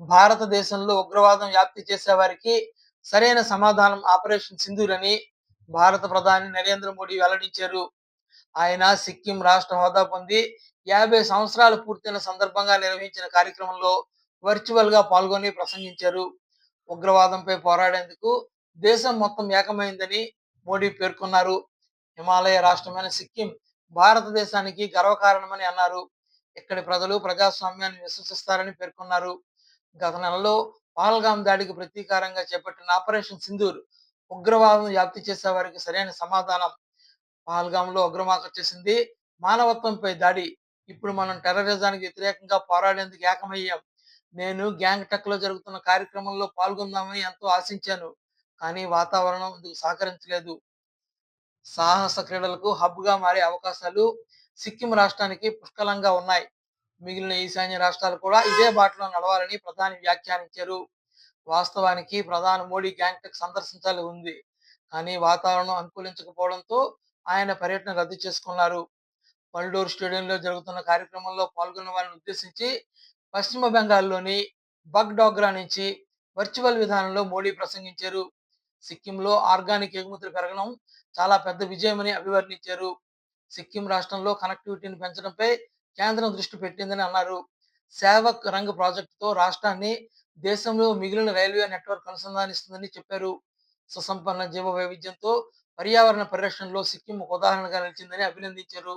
భారతదేశంలో ఉగ్రవాదం వ్యాప్తి చేసే వారికి సరైన సమాధానం ఆపరేషన్ సింధూర్ అని భారత ప్రధాని నరేంద్ర మోడీ వెల్లడించారు. ఆయన సిక్కిం రాష్ట్ర హోదా పొంది యాభై సంవత్సరాలు పూర్తయిన సందర్భంగా నిర్వహించిన కార్యక్రమంలో వర్చువల్గా పాల్గొని ప్రసంగించారు. ఉగ్రవాదంపై పోరాడేందుకు దేశం మొత్తం ఏకమైందని మోడీ పేర్కొన్నారు. హిమాలయ రాష్ట్రమైన సిక్కిం భారతదేశానికి గర్వకారణమని అన్నారు. ఇక్కడి ప్రజలు ప్రజాస్వామ్యాన్ని విశ్వసిస్తారని పేర్కొన్నారు. గత నెలలో పహల్గాం దాడికి ప్రతీకారంగా చేపట్టిన ఆపరేషన్ సింధూర్ ఉగ్రవాదం వ్యాప్తి చేసే వారికి సరైన సమాధానం. పహల్గాంలో ఉగ్రమాక చేసింది మానవత్వంపై దాడి. ఇప్పుడు మనం టెర్రరిజానికి వ్యతిరేకంగా పోరాడేందుకు ఏకమయ్యాం. నేను గ్యాంగ్ టక్లో జరుగుతున్న కార్యక్రమంలో పాల్గొందామని ఎంతో ఆశించాను. కానీ వాతావరణం ఇందుకు సహకరించలేదు. సాహస క్రీడలకు హబ్గా మారే అవకాశాలు సిక్కిం రాష్ట్రానికి పుష్కలంగా ఉన్నాయి. మిగిలిన ఈశాన్య రాష్ట్రాలు కూడా ఇదే బాటలో నడవాలని ప్రధాని వ్యాఖ్యానించారు. వాస్తవానికి ప్రధాని మోడీ గ్యాంగ్టక్ సందర్శించాలి ఉంది. కానీ వాతావరణం అనుకూలించకపోవడంతో ఆయన పర్యటన రద్దు చేసుకున్నారు. పల్డోర్ స్టేడియంలో జరుగుతున్న కార్యక్రమంలో పాల్గొన్న వారిని ఉద్దేశించి పశ్చిమ బెంగాల్లోని బగ్ డోగ్రా నుంచి వర్చువల్ విధానంలో మోడీ ప్రసంగించారు. సిక్కింలో ఆర్గానిక్ ఎగుమతులు పెరగడం చాలా పెద్ద విజయమని అభివర్ణించారు. సిక్కిం రాష్ట్రంలో కనెక్టివిటీని పెంచడంపై కేంద్రం దృష్టి పెట్టిందని అన్నారు. సేవక్ రంగ్ ప్రాజెక్టుతో రాష్ట్రాన్ని దేశంలో మిగిలిన రైల్వే నెట్వర్క్ అనుసంధానిస్తుందని చెప్పారు. సుసంపన్న జీవ వైవిధ్యంతో పర్యావరణ పరిరక్షణలో సిక్కిం ఒక ఉదాహరణగా నిలిచిందని అభినందించారు.